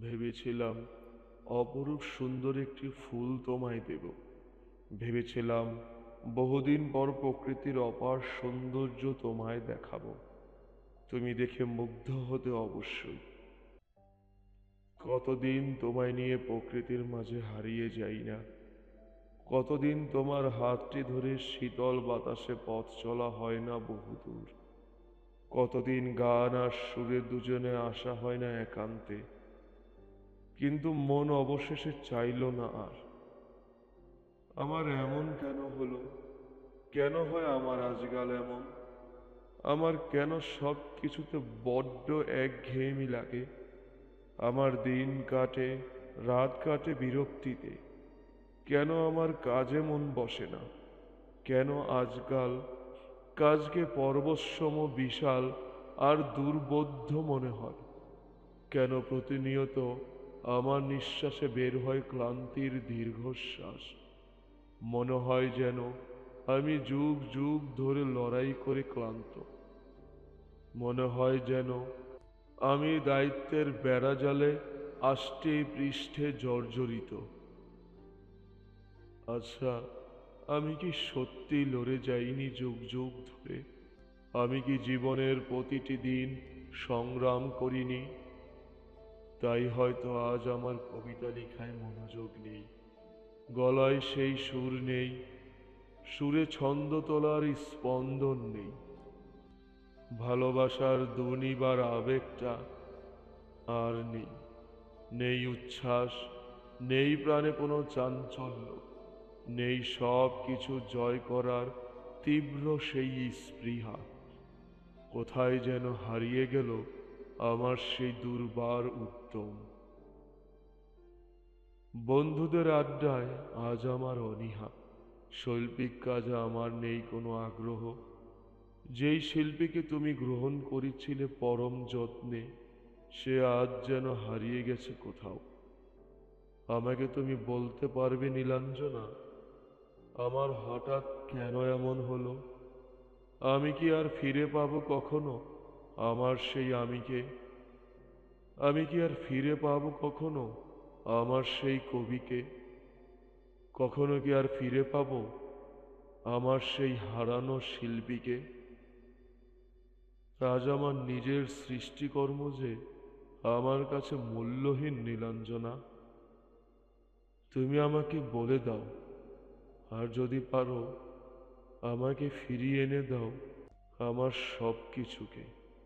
ভেবেছিলাম অপরূপ সুন্দর একটি ফুল তোমায় দেব। ভেবেছিলাম বহুদিন পর প্রকৃতির অপার সৌন্দর্য তোমায় দেখাবো। তুমি দেখে মুগ্ধ হতে অবশ্যই। কতদিন তোমায় নিয়ে প্রকৃতির মাঝে হারিয়ে যাই না। কতদিন তোমার হাতটি ধরে শীতল বাতাসে পথ চলা হয় না বহুদূর। কতদিন গান আর সুরে দুজনে আসা হয় না একান্তে। কিন্তু মন অবশেষে চাইল না আর। আমার এমন কেন হলো? কেন হয় আমার আজকাল এমন? আমার কেন সব কিছুতে বড্ড একঘেয়েমি লাগে? আমার দিন কাটে, রাত কাটে বিরক্তিতে। কেন আমার কাজে মন বসে না? কেন আজকাল? কাজকে পর্বতসম বিশাল আর দুর্বোধ্য মনে হয়। কেন প্রতিনিয়ত আমার নিঃশ্বাসে বের হয় ক্লান্তির দীর্ঘশ্বাস। মনে হয় যেন আমি যুগ যুগ ধরে লড়াই করে ক্লান্ত। মনে হয় যেন আমি দায়িত্বের বেড়াজালে আষ্টে পৃষ্ঠে জর্জরিত। আচ্ছা আমি কি সত্যি লড়ে যাইনি যুগ যুগ ধরে? আমি কি জীবনের প্রতিটি দিন সংগ্রাম করিনি? তাই হয়তো আজ আমার কবিতা লেখায় মনোযোগ নেই। গলায় সেই সুর নেই, সুরে ছন্দ তোলার স্পন্দন নেই। ভালোবাসার দুনিবার আবেগটা আর নেই। নেই উচ্ছ্বাস, নেই প্রাণে কোনো চাঞ্চল্য, নেই সব কিছু জয় করার তীব্র সেই স্পৃহা। কোথায় যেন হারিয়ে গেল আমার সেই দুর্বার উদ্যম বন্ধুদের আড্ডায় আজ আমার অনীহা। শৈল্পিক কাজে আমার নেই কোনো আগ্রহ। যেই শিল্পীকে তুমি গ্রহণ করেছিলে পরম যত্নে, সে আজ যেন হারিয়ে গেছে কোথাও। আমাকে তুমি বলতে পারবে নীলাঞ্জনা, আমার হঠাৎ কেন এমন হলো? আমি কি আর ফিরে পাবো কখনো? আমার সেই আমিকে। আমি কি আর ফিরে পাবো কখনো আমার সেই কবিকে? কখনো কি আর ফিরে পাবো আমার সেই হারানো শিল্পীকে? আজ আমার নিজের সৃষ্টিকর্ম যে আমার কাছে মূল্যহীন নীলাঞ্জনা, তুমি আমাকে বলে দাও, আর যদি পারো, আমাকে ফিরিয়ে এনে দাও আমার সব কিছুকে